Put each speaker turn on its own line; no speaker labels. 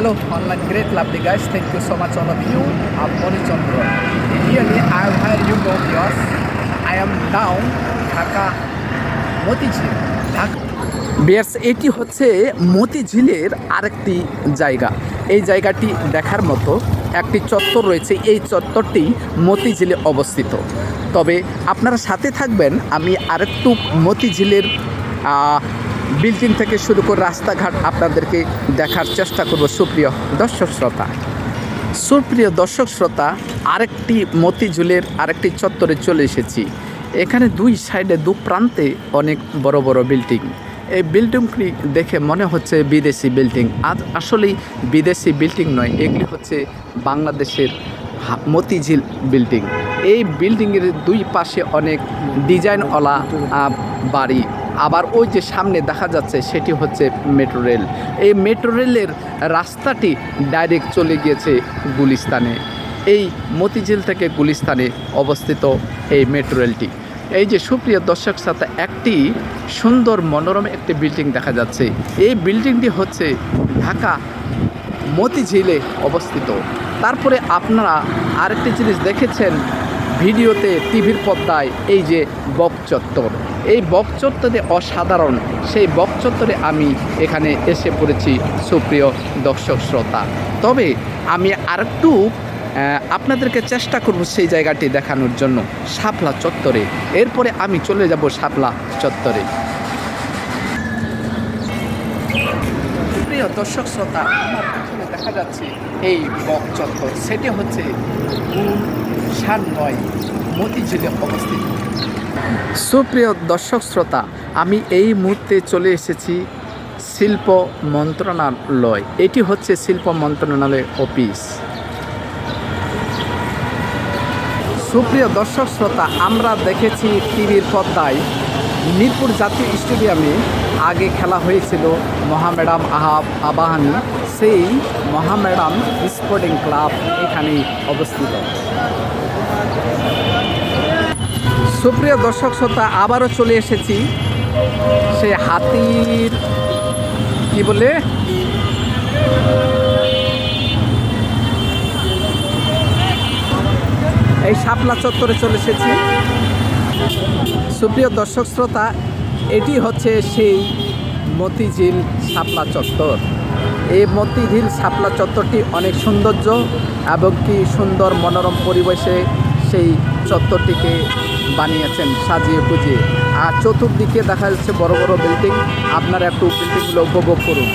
Hello online great love the guys thank you so much all of you I'm Manichandra really I am higher you go yes I am down Dhaka Motijheel Dhaka বেশ এটি হচ্ছে মতিঝিলের আরেকটি জায়গা। এই জায়গাটি দেখার মতো একটি চত্বর রয়েছে। এই চত্বরটি মতিঝিলে অবস্থিত। তবে আপনারা সাথে থাকবেন, আমি আরেকটু মতিঝিলের বিল্ডিং থেকে শুরু করে রাস্তাঘাট আপনাদেরকে দেখার চেষ্টা করব সুপ্রিয় দর্শক শ্রোতা। সুপ্রিয় দর্শক শ্রোতা, আরেকটি মতিঝুলের আরেকটি চত্বরে চলে এসেছি। এখানে দুই সাইডে, দু প্রান্তে অনেক বড় বড় বিল্ডিং। এই বিল্ডিংটি দেখে মনে হচ্ছে বিদেশি বিল্ডিং। আজ আসলেই বিদেশি বিল্ডিং নয়, এগুলি হচ্ছে বাংলাদেশের মতিঝিল বিল্ডিং। এই বিল্ডিংয়ের দুই পাশে অনেক ডিজাইনওয়ালা বাড়ি। আবার ওই যে সামনে দেখা যাচ্ছে সেটি হচ্ছে মেট্রো রেল। এই মেট্রো রেলের রাস্তাটি ডাইরেক্ট চলে গিয়েছে গুলিস্তানে। এই মতিঝিল থেকে গুলিস্তানে অবস্থিত এই মেট্রো রেলটি। এই যে সুপ্রিয় দর্শক সাথে একটি সুন্দর মনোরম একটি বিল্ডিং দেখা যাচ্ছে। এই বিল্ডিংটি হচ্ছে ঢাকা মতিঝিলে অবস্থিত। তারপরে আপনারা আরেকটি জিনিস দেখেছেন ভিডিওতে, টিভির পর্দায়, এই যে বক চত্বর এই বক চত্বরে অসাধারণ। সেই বক চত্বরে আমি এখানে এসে পড়েছি সুপ্রিয় দর্শক শ্রোতা। তবে আমি আরেকটু একটু আপনাদেরকে চেষ্টা করব সেই জায়গাটি দেখানোর জন্য, শাপলা চত্বরে। এরপরে আমি চলে যাব শাপলা চত্বরে। প্রিয় দর্শক শ্রোতা, আমার পিছনে দেখা যাচ্ছে এই বক চত্বর। সেটি হচ্ছে সার নয় মতিঝিলে অবস্থিত। সুপ্রিয় দর্শক শ্রোতা, আমি এই মুহূর্তে চলে এসেছি শিল্প মন্ত্রণালয়। এটি হচ্ছে শিল্প মন্ত্রণালয়ের অফিস। সুপ্রিয় দর্শক শ্রোতা, আমরা দেখেছি টিভির পর্দায় মিরপুর জাতীয় স্টেডিয়ামে আগে খেলা হয়েছিল মহামেডাম আহাব আবাহানি, সেই মহামেডাম স্পোর্টিং ক্লাব এখানে অবস্থিত। সুপ্রিয় দর্শক শ্রোতা, আবারও চলে এসেছি সে হাতির, কি বলে? এই শাপলা চত্বরে চলে এসেছি। সুপ্রিয় দর্শক শ্রোতা, এটি হচ্ছে সেই মতিঝিল শাপলা চত্বর। এই মতিঝিল শাপলা চত্বরটি অনেক সৌন্দর্য এবং কি সুন্দর মনোরম পরিবেশে সেই চত্বরটিকে বানিয়েছেন, সাজিয়ে গুজিয়ে। আর চতুর্দিকে দেখা যাচ্ছে বড় বড় বিল্ডিং। আপনারা একটু বিল্ডিংগুলো উপভোগ করুন।